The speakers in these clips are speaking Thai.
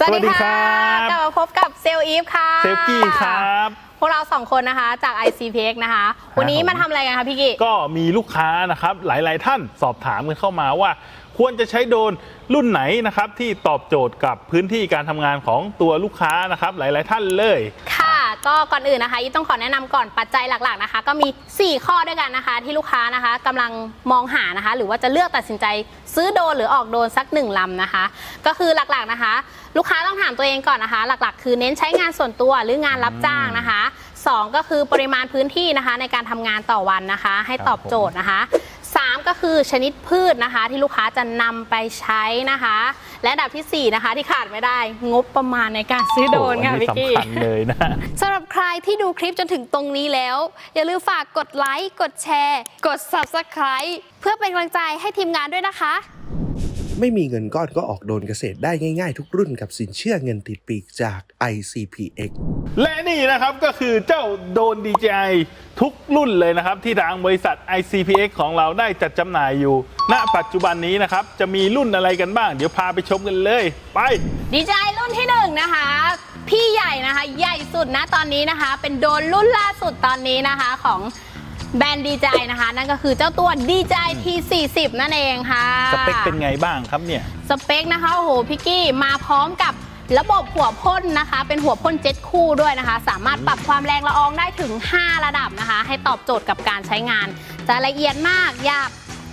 สวัสดีสวัสดีค่ะครับกลับมาพบกับเซลล์อีฟค่ะ เซลกี้ครับ พวกเราสองคนนะคะจาก ICPX นะคะ วันนี้ผมมาทำอะไรกันคะพี่กิก็มีลูกค้านะครับหลาย ๆ ท่านสอบถามกันเข้ามาว่า ควรจะใช้โดรนรุ่นไหนนะครับที่ตอบโจทย์กับพื้นที่การทำงานของตัวลูกค้านะครับหลาย ๆ ท่านเลยค่ะ ก็ก่อนอื่นนะคะอีฟต้องขอแนะนำก่อนปัจจัยหลักๆนะคะ ก็มี 4 ข้อด้วยกันนะคะ ที่ลูกค้านะคะกำลังมองหานะคะ หรือว่าจะเลือกตัดสินใจซื้อโดนหรือออกโดนสักหนึ่งลำนะคะ ก็คือหลักๆนะคะ ลูกค้าต้องถามตัวเองก่อนนะคะ หลักๆ คือเน้นใช้งานส่วนตัวหรืองานรับจ้างนะคะสองก็คือปริมาณพื้นที่นะคะ ในการทำงานต่อวันนะคะ ให้ตอบโจทย์นะคะ 3 ก็คือชนิดพืชนะคะ ที่ลูกค้าจะนำไปใช้นะคะ และอันดับทีสี่4 นะคะ ที่ขาดไม่ได้งบประมาณในการซื้อโดรนค่ะโอ้พี่อักี้ สำคัญเลยนะ สำหรับใครที่ดูคลิปจนถึงตรงนี้แล้ว อย่าลืมฝากกดไลค์ กดแชร์ กด Subscribe เพื่อเป็นกำลังใจให้ทีมงานด้วยนะคะ ไม่มีเงินก้อนก็ออกโดนเกษตรได้ง่ายๆ ทุกรุ่นกับสินเชื่อเงินติดปีกจาก ICPX และนี่นะครับก็คือเจ้าโดรน DJI ทุกรุ่นเลยนะครับ ที่ทางบริษัท ICPX ของเราได้จัดจำหน่ายอยู่ ณ ปัจจุบันนี้นะครับ จะมีรุ่นอะไรกันบ้าง เดี๋ยวพาไปชมกันเลย ไป ดีใจรุ่นที่หนึ่งนะคะ พี่ใหญ่นะคะ ใหญ่สุดนะตอนนี้นะคะ เป็นโดรนรุ่นล่าสุดตอนนี้นะคะของ แบรนด์ดีใจนะคะ นั่นก็คือเจ้าตัว DJI T40 นั่นเองค่ะ สเปคเป็นไงบ้างครับเนี่ย สเปคนะคะโอ้โหพี่กี้มาพร้อมกับระบบหัวพ่นนะคะ เป็นหัวพ่นเจ็ตคู่ด้วยนะคะ สามารถปรับความแรงละอองได้ถึง 5 ระดับนะคะ ให้ตอบโจทย์กับการใช้งาน จะละเอียดมากยาก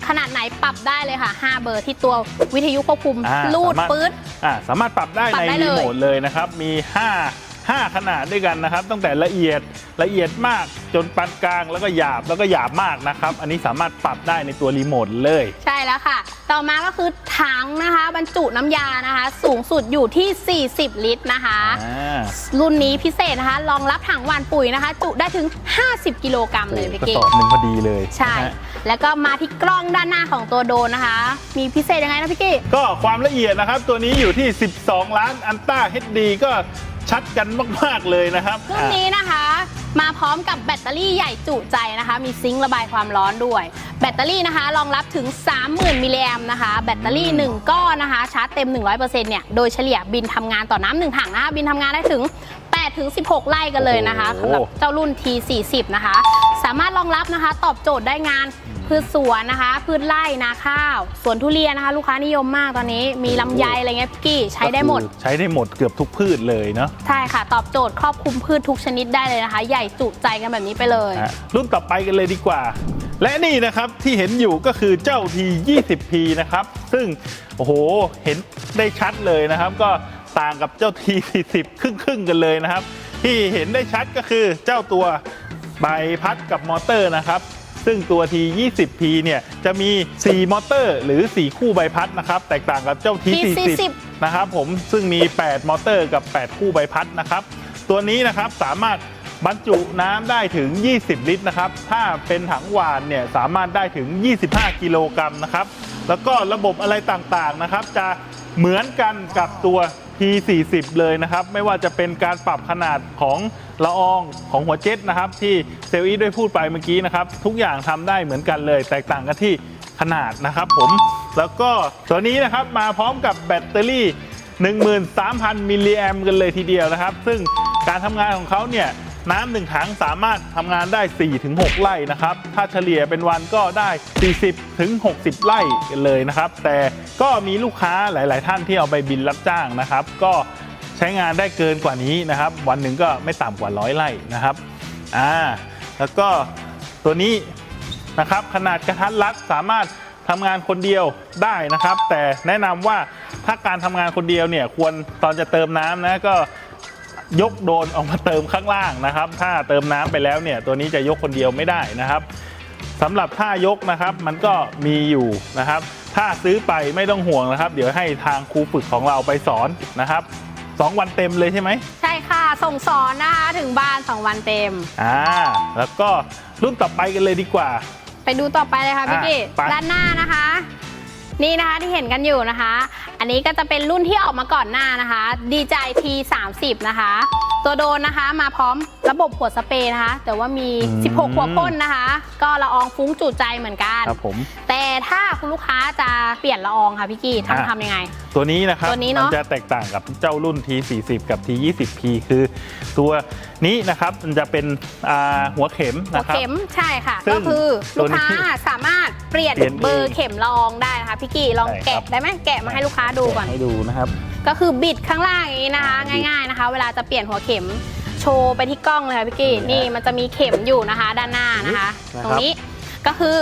ขนาดไหนปรับได้เลยค่ะ 5 เบอร์ที่ตัววิทยุควบคุมอ่าลูดสามารถ ปื๊ด อ่าสามารถปรับได้ปรับในได้เลย รีโมทเลยนะครับ มี 5 5 ขนาดด้วยกันนะครับ ตั้งแต่ละเอียดละเอียดมากจนปานกลางแล้วก็หยาบแล้วก็หยาบมากนะครับ อันนี้สามารถปรับได้ในตัวรีโมทเลย ใช่แล้วค่ะ ต่อมาก็คือถังนะคะ บรรจุน้ำยานะคะ สูงสุดอยู่ที่ 40 ลิตรนะคะ อ่า รุ่นนี้พิเศษนะคะ รองรับถังหวานปุ๋ยนะคะ จุได้ถึง 50 กิโลกรัมเลยพี่กระเก๋สอบหนึ่งพอดีเลยใช่ นะฮะ แล้วก็มาที่กล้องด้านหน้าของตัวโดรนนะคะ มีพิเศษยังไงนะพี่กี้ก็ความละเอียดนะครับ ตัวนี้อยู่ที่ 12 ล้านอันต้า HD ก็ ชัดกันมาก ๆ เลยนะครับรุ่นนี้นะคะ มาพร้อมกับแบตเตอรี่ใหญ่จุใจนะคะ มีซิงค์ระบายความร้อนด้วย แบตเตอรี่นะคะ รองรับถึง 30,000 มิลลิแอมนะคะ แบตเตอรี่ 1 ก้อนนะคะ ชาร์จเต็ม 100%เนี่ย โดยเฉลี่ยบินทำงานต่อน้ำหนึ่งถังนะคะ บินทำงานได้ถึง8ถึง16 ไร่กันเลยนะคะโอ้สำโหหรับเจ้ารุ่น T40 นะคะ สามารถรองรับนะคะ ตอบโจทย์ได้งานพืชสวนนะคะ พืชไร่นาข้าวสวนทุเรียนนะคะ ลูกค้านิยมมากตอนนี้มีลำไยอะไรเงี้ยพี่กี้ใช้ได้หมด ก็คือใช้ได้หมดเกือบทุกพืชเลยเนาะใช่ค่ะ ตอบโจทย์ครอบคลุมพืชทุกชนิดได้เลยนะคะ ใหญ่จุใจกันแบบนี้ไปเลย ฮะรุ่นต่อไปกันเลยดีกว่า และนี่นะครับที่เห็นอยู่ก็คือเจ้า T20P นะครับ ซึ่งโอ้โหเห็นได้ชัดเลยนะครับ ก็ต่างกับเจ้า T40 ครึ่งครึ่งๆกันเลยนะครับ ที่เห็นได้ชัดก็คือเจ้าตัว ใบพัดกับมอเตอร์นะครับ ซึ่งตัว T20P เนี่ยจะมี 4 มอเตอร์ หรือ 4 คู่ใบพัดนะครับ แตกต่างกับเจ้า T40 T40 นะครับผมซึ่งมี 8 มอเตอร์กับ 8 คู่ใบพัดนะครับ ตัวนี้นะครับสามารถบรรจุน้ำได้ถึง 20 ลิตรนะครับ ถ้าเป็นถังหวานเนี่ยสามารถได้ถึง 25 กิโลกรัมนะครับ แล้วก็ระบบอะไรต่างๆนะครับ จะเหมือนกันกับตัว P40 เลยนะครับ ไม่ว่าจะเป็นการปรับขนาดของละอองของหัวเจ็ตนะครับ ที่เซลล์อีทได้พูดไปเมื่อกี้นะครับ ทุกอย่างทำได้เหมือนกันเลย แตกต่างกันที่ขนาดนะครับผมแล้วก็ตัวนี้นะครับมาพร้อมกับแบตเตอรี่ 13,000 มิลลิแอมกันเลยทีเดียวนะครับ ซึ่งการทำงานของเขาเนี่ย น้ำหนึ่งถังสามารถทำงานได้ 4-6 ไร่นะครับ ถ้าเฉลี่ยเป็นวันก็ได้ 40-60 ไร่กันเลยนะครับ แต่ก็มีลูกค้าหลาย ๆ ท่านที่เอาไปบินรับจ้างนะครับ ก็ใช้งานได้เกินกว่านี้นะครับ วันหนึ่งก็ไม่ต่ำกว่าร้อยไร่นะครับอ่าแล้วก็ตัวนี้นะครับขนาดกระทัดรัดสามารถทำงานคนเดียวได้นะครับ แต่แนะนำว่าถ้าการทำงานคนเดียวเนี่ยควรตอนจะเติมน้ำนะก็ ยกโดรนออกมาเติมข้างล่างนะครับ ถ้าเติมน้ำไปแล้วเนี่ยตัวนี้จะยกคนเดียวไม่ได้นะครับสำหรับท่ายกนะครับมันก็มีอยู่นะครับ ถ้าซื้อไปไม่ต้องห่วงนะครับ เดี๋ยวให้ทางครูฝึกของเราไปสอนนะครับสองวันเต็มเลยใช่ไหมใช่ค่ะ ส่งสอนนะคะถึงบ้าน2วันเต็มอ่าแล้วก็รุ่นต่อไปกันเลยดีกว่า ไปดูต่อไปเลยค่ะพี่อะกี้ไปด้านหน้านะคะ นี่นะคะที่เห็นกันอยู่นะคะ อันนี้ก็จะเป็นรุ่นที่ออกมาก่อนหน้านะคะ DJI P30 นะคะตัวโดนนะคะมาพร้อมระบบหัวสเปรย์นะคะ แต่ว่ามี อืม 16หัวพ่นนะคะ ก็ละอองฟุ้งจุใจเหมือนกัน ครับผม แต่ถ้าคุณลูกค้าจะเปลี่ยนละอองค่ะพี่กี้อะ ทำทำยังไง ตัวนี้นะครับตัวนี้เนอะมัจะแตกต่างกับเจ้ารุ่น T40 กับ T20P คือ ตัวนี้นะครับมันจะเป็นอ่าหัวเข็มหัวนะครับ เข็มใช่ค่ะ ซึ่ก็งคือตัลูวกนี้ค้าสามารถเปลี่ยนเปลี่ยนเบอเอร์งเข็มละอองได้นะคะพี่กี้ลองใช่ครับ แกะได้ไหมแกะมาให้ลูกค้าดูก่อน ให้ดูนะครับ ก็คือบิดข้างล่างอย่างนี้นะคะบิดง่าย ๆนะคะ เวลาจะเปลี่ยนหัวเข็มโชว์ไปที่กล้องเลยค่ะพี่กี้นี่นี่ฮะมันจะมีเข็มอยู่นะคะ ด้านหน้านะคะนะครับตรงนี้ก็คือ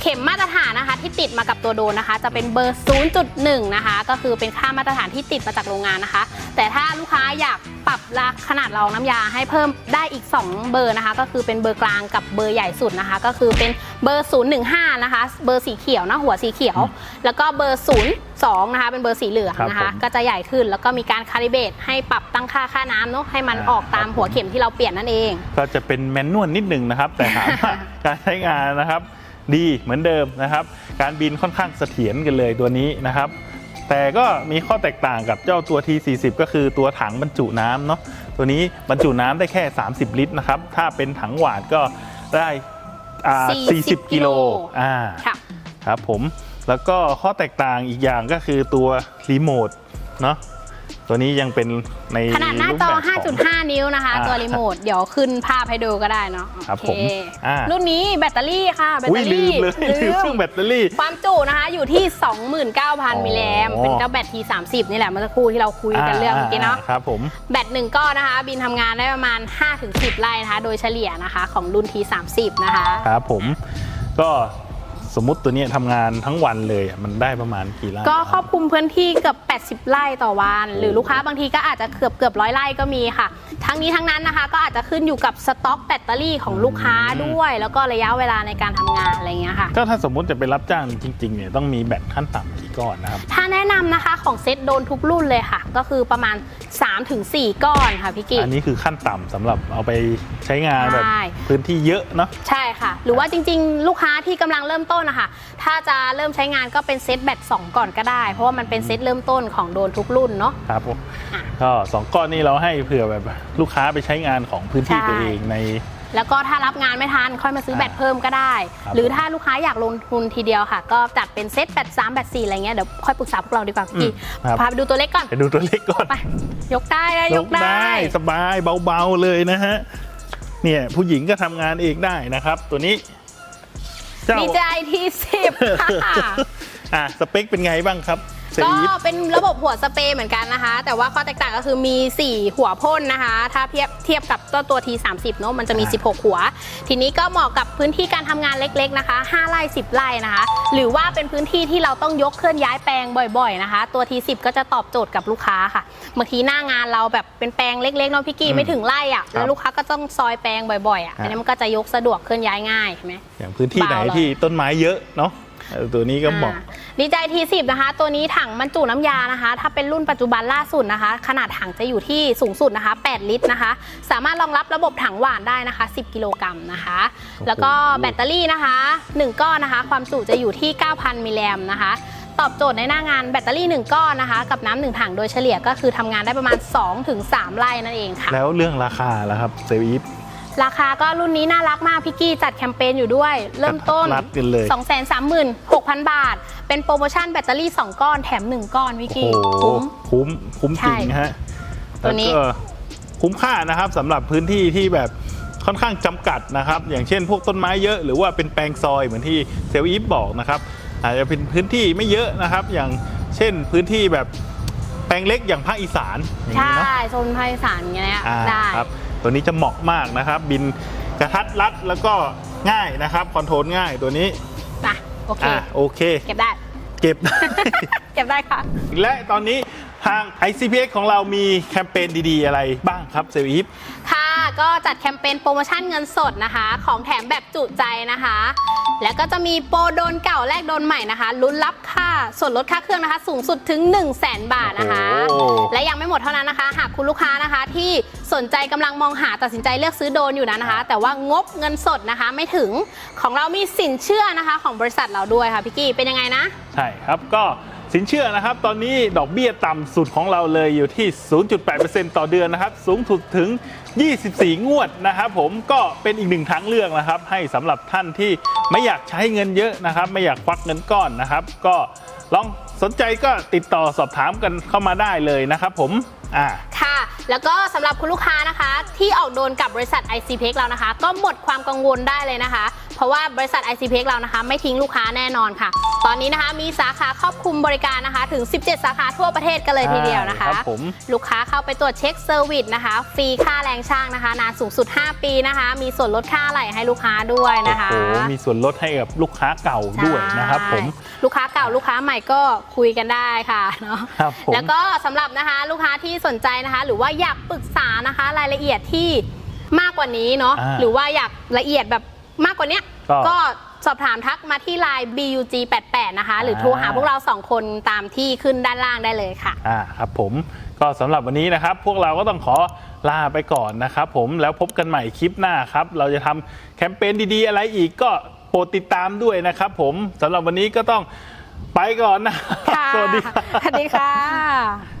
เข็มมาตรฐานนะคะที่ติดมากับตัวโดนนะคะ จะเป็นเบอร์ 0.1 นะคะ ก็คือเป็นค่ามาตรฐานที่ติดมาจากโรงงานนะคะ แต่ถ้าลูกค้าอยากปรับราขนาดรองน้ำยาให้เพิ่มได้อีก 2 เบอร์นะคะ ก็คือเป็นเบอร์กลางกับเบอร์ใหญ่สุดนะคะ ก็คือเป็นเบอร์ 015 นะคะ เบอร์สีเขียวนะหัวสีเขียว แล้วก็เบอร์ 02นะคะเป็นเบอร์สีเหลืองนะครัคะบผม ก็จะใหญ่ขึ้นแล้วก็มีการคาลิเบรตให้ปรับตั้งค่าค่าน้ำเนาะให้มันอ่าออกตามหัวเข็มที่เราเปลี่ยนนั่นเอง ก็จะเป็นแมนนวลนิดหนึงนะครับ แต่ถามว่า การใช้งานนะครับ ดีเหมือนเดิมนะครับ การบินค่อนข้างเสถียรกันเลยตัวนี้นะครับ แต่ก็มีข้อแตกต่างกับเจ้าตัว T40 ก็คือตัวถังบรรจุน้ำเนาะตัวนี้บรรจุน้ำได้แค่ 30 ลิตรนะครับ ถ้าเป็นถังหวานก็ได้อ่า40 40 กิโลอ่า ค่ะ ครับผม แล้วก็ข้อแตกต่างอีกอย่างก็คือตัวรีโมทเนาะตัวนี้ยังเป็นในขนาดหน้าจอรูปแบบของ5.5 นิ้วนะคะอ่าตัวรีโมท เดี๋ยวขึ้นภาพให้ดูก็ได้เนาะครับโอผมเคอ่ารุ่นนี้แบตเตอรี่ค่ะ แบตอุ้เตยอลืรี่มเลยลืมเครื่องแบตเตอรี่ ความจุนะคะอยู่ที่ 29,000 มิลลิแอมอ๋อเป็นเจ้าแบต T30 นี่แหละเมื่อสักครู่ที่เราคุยกันเรื่องเมื่อกี้เนาะครับผม แบตหนึ่งก้อนนะคะ บินทำงานได้ประมาณ 5-10 ไร่นะคะ โดยเฉลี่ยนะคะของรุ่น T30 นะคะ ครับผม ก็ สมมุติตัวเนี้ยทำงานทั้งวันเลยอะมันได้ประมาณกี่ไร่ก็ครอบคลุมพื้นที่เกือบ 80 ไร่ต่อวัน หรือลูกค้าบางทีก็อาจจะเกือบเกือบร้อยไร่ก็มีค่ะ ทั้งนี้ทั้งนั้นนะคะ ก็อาจจะขึ้นอยู่กับสต็อกแบตเตอรี่ของลูกค้าด้วย แล้วก็ระยะเวลาในการทำงานอะไรเงี้ยค่ะ ก็ถ้าสมมุติจะไปรับจ้างจริงๆเนี่ยต้องมีแบตขั้นต่ำกี่ก้อนนะครับ ถ้าแนะนำนะคะของเซ็ตโดนทุกรุ่นเลยค่ะ ก็คือประมาณ 3-4 ก้อนค่ะพี่กิอันนี้คือขั้นต่ำสำหรับเอาไป ใช้งานแบบใช่ พื้นที่เยอะเนาะ ใช่ค่ะ หรือว่าจริงๆ ลูกค้าที่กำลังเริ่มต้นนะคะถ้าจะเริ่มใช้งานก็เป็นเซตแบต2ก่อนก็ได้ เพราะว่ามันเป็นเซตเริ่มต้นของโดนทุกรุ่นเนาะ ครับผมอะก็สองก้อนนี้เราให้เผื่อแบบลูกค้าไปใช้งานของพื้นที่ใช่ ตัวเองใน แล้วก็ถ้ารับงานไม่ทันค่อยมาซื้อแบตเพิ่มก็ได้ ครับ หรือถ้าลูกค้าอยากลงทุนทีเดียวค่ะ ก็จัดเป็นเซตแบต3แบต4อะไรเงี้ยเดี๋ยวค่อยปรึกษาพวกเราดีกว่าพี่อืมครับพาไปดูตัวเล็กก่อน ไปดูตัวเล็กก่อนไปยกได้นะยกได้ สบายเบาๆเลยนะฮะ เนี่ยผู้หญิงก็ทำงานเองได้นะครับ ตัวนี้ เจ้าดีใจที่สิบค่ะ อะสเปคเป็นไงบ้างครับเซ ก็อีฟเป็นระบบหัวสเปรย์เหมือนกันนะคะ แต่ว่าข้อแตกต่างก็คือมี 4 หัวพ่นนะคะ ถ้าเทียบเทียบกับตัวตัว T30 เนอะมันจะมี 16 หัว ทีนี้ก็เหมาะกับพื้นที่การทำงานเล็กๆนะคะ5ไร่10ไร่นะคะ หรือว่าเป็นพื้นที่ที่เราต้องยกเคลื่อนย้ายแปลงบ่อยๆนะคะ ตัว T10 ก็จะตอบโจทย์กับลูกค้าค่ะบางทีหน้างานเราแบบเป็นแปลงเล็กๆเนาะพี่กี้อืมไม่ถึงไร่อะครับแล้วลูกค้าก็ต้องซอยแปลงบ่อยๆอะครับอันนี้มันก็จะยกสะดวกเคลื่อนย้ายง่ายใช่ไหมอย่างพื้นที่ไหนเบาเลยที่ต้นไม้เยอะเนาะ เออตัวนี้ก็เหมาะอ่าดีใจทีสิบนะคะ ตัวนี้ถังบรรจุน้ำยานะคะ ถ้าเป็นรุ่นปัจจุบันล่าสุดนะคะ ขนาดถังจะอยู่ที่สูงสุดนะคะ 8 ลิตรนะคะ สามารถรองรับระบบถังหวานได้นะคะ 10 กิโลกรัมนะคะโอ้โหแล้วก็แบตเตอรี่นะคะ 1 ก้อนนะคะ ความจุจะอยู่ที่ 9,000 มิลลิแอมนะคะ ตอบโจทย์ในหน้างานแบตเตอรี่ 1 ก้อนนะคะ กับน้ำหนึ่งถังโดยเฉลี่ยก็คือทำงานได้ประมาณ 2-3 ไร่นั่นเองค่ะ แล้วเรื่องราคาล่ะครับเซอีฟ ราคาก็รุ่นนี้น่ารักมากพี่กี้จัดแคมเปญอยู่ด้วย เริ่มต้น รัดกันเลย 236,000 บาท เป็นโปรโมชั่นแบตเตอรี่ 2 ก้อนแถม 1 ก้อนวิโอ้กี้โหคุ้มคุ้มคุ้มจริงใช่นะฮะตัวนี้ แล้ก็คุ้มค่านะครับสำหรับพื้นที่ที่แบบค่อนข้างจำกัดนะครับ อย่างเช่นพวกต้นไม้เยอะหรือว่าเป็นแปลงซอยเหมือนที่เซลล์อีฟบอกนะครับอาจจะเป็นพื้นที่ไม่เยอะนะครับ อย่างเช่นพื้นที่แบบแปลงเล็กอย่างภาคอีสานอย่างใช่นี้เนาะ โซนภาคอีสานอย่างเงี้ยอ่าได้ ครับ ตัวนี้จะเหมาะมากนะครับ บินกระทัดรัดแล้วก็ง่ายนะครับคอนโทรลง่ายตัวนี้นะโอเคอ่าโอเค เก็บได้ เก็บ เก็บได้ค่ะ และตอนนี้ทาง ICPX ของเรามีแคมเปญดีๆ อะไรบ้างครับเซลล์อีฟค่ะก็จัดแคมเปญโปรโมชั่นเงินสดนะคะ ของแถมแบบจุใจนะคะ แล้วก็จะมีโปรโดนเก่าแลกโดนใหม่นะคะลุ้นรับค่าส่วนลดค่าเครื่องนะคะ สูงสุดถึง 1 0 0 0 0แบาทนะคะ โอ้โห และยังไม่หมดเท่านั้นนะคะ หากคุณลูกค้านะคะ ที่สนใจกำลังมองหาตัดสินใจเลือกซื้อโดนอยู่นั้นนะคะ แต่ว่างบเงินสดนะคะไม่ถึงของเรามีสินเชื่อนะคะของบริษัทเราด้วยค่ะพี่กี้เป็นยังไงนะ ใช่ครับก็สินเชื่อนะครับ ตอนนี้ดอกเบี้ยต่ำสุดของเราเลยอยู่ที่ 0.8%ต่อเดือนนะครับ สูงสุดถึง 24 งวดนะครับผมก็เป็นอีกหนึ่งทางเลือกนะครับ ให้สำหรับท่านที่ไม่อยากใช้เงินเยอะนะครับ ไม่อยากควักเงินก้อนนะครับ ก็ลองสนใจก็ติดต่อสอบถามกันเข้ามาได้เลยนะครับผมอ่าค่ะแล้วก็สำหรับคุณลูกค้านะคะ ที่ออกโดนกับบริษัท ICP เรานะคะ ก็หมดความกังวลได้เลยนะคะ เพราะว่าบริษัท ICP เรานะคะ ไม่ทิ้งลูกค้าแน่นอนค่ะ ตอนนี้นะคะมีสาขาครอบคลุมบริการนะคะ ถึง 17 สาขาทั่วประเทศกันเลยทีเดียวนะคะใช่ครับผมลูกค้าเข้าไปตรวจเช็คเซอร์วิสนะคะ ฟรีค่าแรงช่างนะคะ นานสูงสุด 5 ปีนะคะ มีส่วนลดค่าอะไหล่ให้ลูกค้าด้วยนะคะ โอ้โหมีส่วนลดให้กับลูกค้าเก่าด้วยนะครับผม ใช่ลูกค้าเก่าลูกค้าใหม่ก็คุยกันได้ค่ะเนาะครับผมแล้วก็สำหรับนะคะลูกค้าที่สนใจนะคะ หรือว่าอยากปรึกษานะคะ รายละเอียดที่มากกว่านี้เนาะอ่าหรือว่าอยากละเอียดแบบ มากกว่าเนี้ยก็ ก็สอบถามทักมาที่ไลน์ BUG88 นะคะ หรือโทรหาพวกเราสองคนตามที่ขึ้นด้านล่างได้เลยค่ะ อ่าครับผมก็สำหรับวันนี้นะครับ พวกเราก็ต้องขอลาไปก่อนนะครับผมแล้วพบกันใหม่คลิปหน้าครับ เราจะทำแคมเปญดีๆ อะไรอีกก็โปรดติดตามด้วยนะครับผมสำหรับวันนี้ก็ต้องไปก่อนนะค่ะสวัสดีครับ สวัสดีค่ะ